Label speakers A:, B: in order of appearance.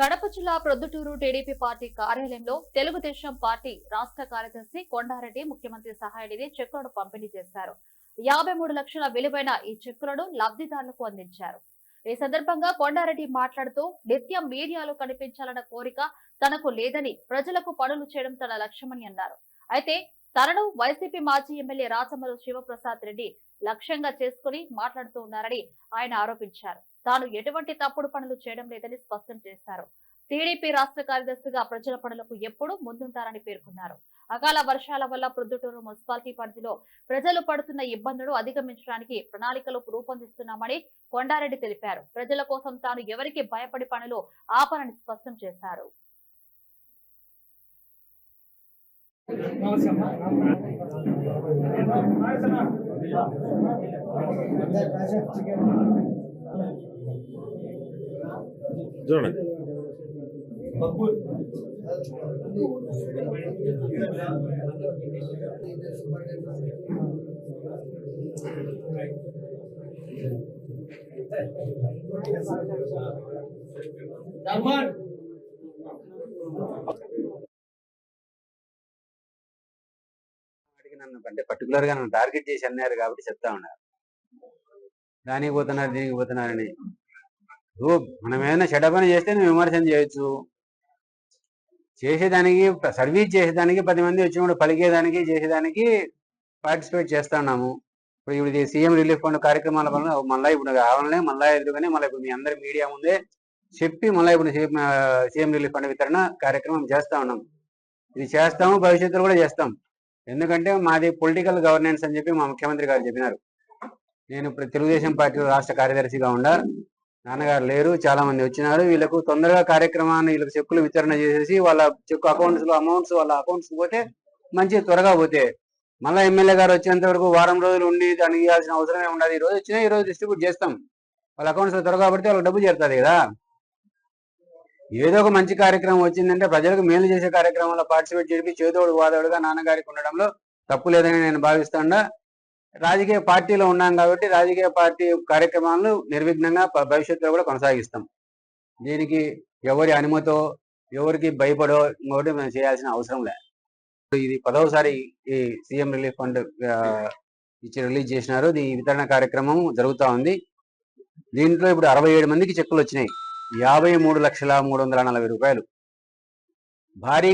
A: కడప జిల్లా Proddatur TDP party కార్యాలయంలో Telugu Desam party రాష్ట్ర కార్యదర్శి కొండారెడ్డి ముఖ్యమంత్రి సహాయనిధి చెక్కులను పంపిణీ చేశారు. యాభై మూడు లక్షల విలువైన ఈ చెక్కులను లబ్ధిదారులకు అందించారు. ఈ సందర్భంగా కొండారెడ్డి మాట్లాడుతూ నిత్యం మీడియాలో కనిపించాలన్న కోరిక తనకు లేదని ప్రజలకు పనులు చేయడం తన లక్ష్యమని అన్నారు. అయితే తనను వైసీపీ మాజీ ఎమ్మెల్యే రాచమల్లు శివప్రసాద్ రెడ్డి లక్ష్యంగా చేసుకుని మాట్లాడుతూ ఉన్నారని ఆయన ఆరోపించారు. తాను ఎటువంటి తప్పుడు పనులు చేయడం లేదని స్పష్టం చేశారు. టీడీపీ రాష్ట్ర కార్యదర్శిగా ప్రజల పనులకు ఎప్పుడూ ముందుంటారని పేర్కొన్నారు. అకాల వర్షాల వల్ల ప్రొద్దుటూరు మున్సిపాలిటీ పరిధిలో ప్రజలు పడుతున్న ఇబ్బందులు అధిగమించడానికి ప్రణాళికలు రూపొందిస్తున్నామని కొండారెడ్డి తెలిపారు. ప్రజల కోసం తాను ఎవరికి భయపడి పనులు ఆపనని స్పష్టం చేశారు.
B: చూడండి.
C: వాటికి నన్ను అంటే పర్టికులర్గా నన్ను టార్గెట్ చేసి అన్నారు కాబట్టి చెప్తా ఉన్నారు. దానికి పోతున్నారు దీనికి పోతున్నారని నువ్వు మనం ఏదైనా చెడ్డ పని చేస్తే నువ్వు విమర్శన చేయొచ్చు. చేసేదానికి సర్వీస్ చేసేదానికి పది మంది వచ్చినప్పుడు పలికేదానికి చేసేదానికి పార్టిసిపేట్ చేస్తున్నాము ఇప్పుడు ఇప్పుడు సీఎం రిలీఫ్ ఫండ్ కార్యక్రమాల వల్ల మళ్ళీ ఇప్పుడు కావాలనే మళ్ళీ ఎదురుగానే మళ్ళీ ఇప్పుడు మీ అందరి మీడియా ముందే చెప్పి మళ్ళీ ఇప్పుడు సీఎం రిలీఫ్ ఫండ్ వితరణ కార్యక్రమం చేస్తా ఉన్నాం. ఇది చేస్తాము భవిష్యత్తులో కూడా చేస్తాం. ఎందుకంటే మాది పొలిటికల్ గవర్నెన్స్ అని చెప్పి మా ముఖ్యమంత్రి గారు చెప్పినారు. నేను ఇప్పుడు తెలుగుదేశం పార్టీ రాష్ట్ర కార్యదర్శిగా ఉండా. నాన్నగారు లేరు చాలా మంది వచ్చినారు. వీళ్ళకు తొందరగా కార్యక్రమాన్ని వీళ్ళకి చెక్కులు వితరణ చేసేసి వాళ్ళ చెక్కు అకౌంట్స్లో అమౌంట్స్ వాళ్ళ అకౌంట్స్ పోతే మంచి త్వరగా పోతే. మళ్ళీ ఎమ్మెల్యే గారు వచ్చేంత వరకు వారం రోజులు ఉండి దానికి ఇవ్వాల్సిన అవసరమే ఉండదు. ఈ రోజు వచ్చినా ఈ రోజు డిస్ట్రిబ్యూట్ చేస్తాం. వాళ్ళ అకౌంట్స్లో త్వరగా పడితే వాళ్ళకి డబ్బు చేరుతుంది కదా. ఏదో ఒక మంచి కార్యక్రమం వచ్చిందంటే ప్రజలకు మేలు చేసే కార్యక్రమంలో పార్టిసిపేట్ చేసి చేదోడు వాదోడుగా నాన్నగారికి ఉండడంలో తప్పు లేదని నేను భావిస్తాడా రాజకీయ పార్టీలో ఉన్నాం కాబట్టి రాజకీయ పార్టీ కార్యక్రమాలను నిర్విఘ్నంగా భవిష్యత్తులో కూడా కొనసాగిస్తాం. దీనికి ఎవరి అనుమతో ఎవరికి భయపడో ఇంకోటి మేము చేయాల్సిన అవసరం లేదు ఇది పదవసారి ఈ సీఎం రిలీఫ్ ఫండ్ ఇచ్చి రిలీజ్ చేసినారు. ఈ వితరణ కార్యక్రమం జరుగుతా ఉంది. దీంట్లో ఇప్పుడు అరవై ఏడు మందికి చెక్కులు వచ్చినాయి. యాభై మూడు లక్షల మూడు వందల నలభై రూపాయలు. భారీ